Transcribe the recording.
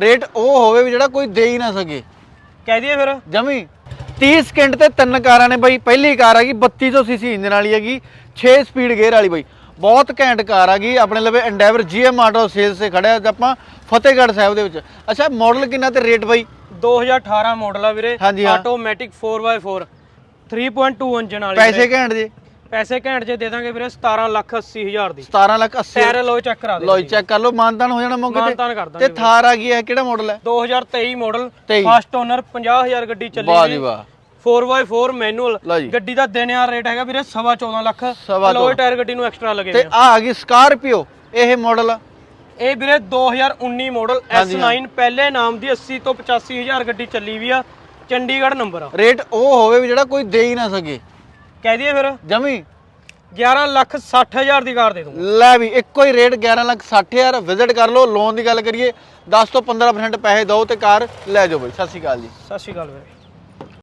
Rate ਉਹ ਹੋਵੇ ਵੀ ਜਿਹੜਾ ਕੋਈ ਦੇ ਹੀ ਨਾ ਸਕੇ। ਕਹਿ ਦਈਏ ਫਿਰ। ਜਮੀ। 30 ਸਕਿੰਟ ਤੇ ਤਿੰਨ ਕਾਰਾਂ ਨੇ ਬਾਈ ਪਹਿਲੀ ਕਾਰ ਹੈਗੀ 3200 ਸੀਸੀ ਇੰਜਨ ਵਾਲੀ ਹੈਗੀ 6 ਸਪੀਡ ਗੇਅਰ ਵਾਲੀ ਬਾਈ। ਬਹੁਤ ਘੈਂਟ ਕਾਰ ਹੈਗੀ ਆਪਣੇ ਲਵੇ ਐਂਡੈਵਰ ਜੀਐਮ ਆਟੋ ਸੇਲਸ ਤੇ ਖੜਿਆ ਤੇ ਆਪਾਂ ਫਤਿਹਗੜ੍ਹ ਸਾਹਿਬ ਦੇ ਵਿੱਚ। ਅੱਛਾ ਮਾਡਲ ਕਿੰਨਾ ਤੇ ਰੇਟ ਬਾਈ? 2018 ਮਾਡਲ ਆ ਵੀਰੇ। ਹਾਂਜੀ, ਹਾਂ। ਆਟੋਮੈਟਿਕ 4x4 3.2 ਇੰਜਨ ਵਾਲੀ ਪੈਸੇ ਵੀਰੇ। ਘੈਂਟ ਜੇ। ਪੈਸੇ ਘੈਂਟ ਜੇ ਦੇ ਦਾਂਗੇ ਵੀਰੇ 17 ਲੱਖ 80 ਹਜ਼ਾਰ ਦੀ। 17 ਲੱਖ 80 ਟਾਇਰ ਲੋ ਚੈੱਕ ਕਰਾ ਦੇ ਲੋ ਚੈੱਕ ਕਰ ਲਓ ਮਾਨਤਾਨ ਹੋ ਜਾਣਾ ਮੌਕੇ ਮਾਨਤਾਨ ਕਰ ਤੇ ਦਾਂਗੇ ਤੇ ਥਾਰ ਆ ਗਈ ਹੈ ਕਿਹੜਾ ਮਾਡਲ ਹੈ? 2023 ਮਾਡਲ 23 ਫਸਟ ਓਨਰ 50000 ਗੱਡੀ ਚੱਲੀ ਵਾਹ ਜੀ ਵਾਹ। 4x4 manual. ਗੱਡੀ ਦਾ ਦਿਨ ਆ ਰੇਟ ਹੈਗਾ ਵੀਰੇ ਸਵਾ 14 ਲੱਖ। ਲੋਏ ਟਾਇਰ ਗੱਡੀ ਨੂੰ ਐਕਸਟਰਾ ਲੱਗੇ ਤੇ ਆ। ਆ ਗਈ ਸਕਾਰਪੀਓ ਇਹ ਮਾਡਲ ਇਹ ਵੀਰੇ 2019 ਮਾਡਲ S9 ਪਹਿਲੇ ਨਾਮ ਦੀ 80 ਤੋਂ 85000 ਗੱਡੀ ਚੱਲੀ ਵੀ ਆ। ਚੰਡੀਗੜ੍ਹ ਨੰਬਰ ਆ। ਰੇਟ ਉਹ ਹੋਵੇ ਵੀ ਜਿਹੜਾ ਕੋਈ ਦੇ ਹੀ ਨਾ ਸਕੇ। ਕਹਿ ਦਈਏ ਫਿਰ? ਜਮੀ। 11 ਲੱਖ 60000 ਦੀ ਕਾਰ ਦੇ ਦੂੰਗਾ। ਲੈ ਵੀ ਇੱਕੋ ਹੀ ਰੇਟ 11 ਲੱਖ 60 ਹਜ਼ਾਰ। ਵਿਜ਼ਿਟ ਕਰ ਲਓ ਲੋਨ ਦੀ ਗੱਲ ਕਰੀਏ 10 ਤੋਂ 15% ਪੈਸੇ ਦਿਓ ਤੇ ਕਾਰ ਲੈ ਜਾਓ ਬਈ। ਸਤਿ ਸ਼੍ਰੀ ਅਕਾਲ ਜੀ। ਸਤਿ ਸ਼੍ਰੀ ਅਕਾਲ ਵੀਰੇ।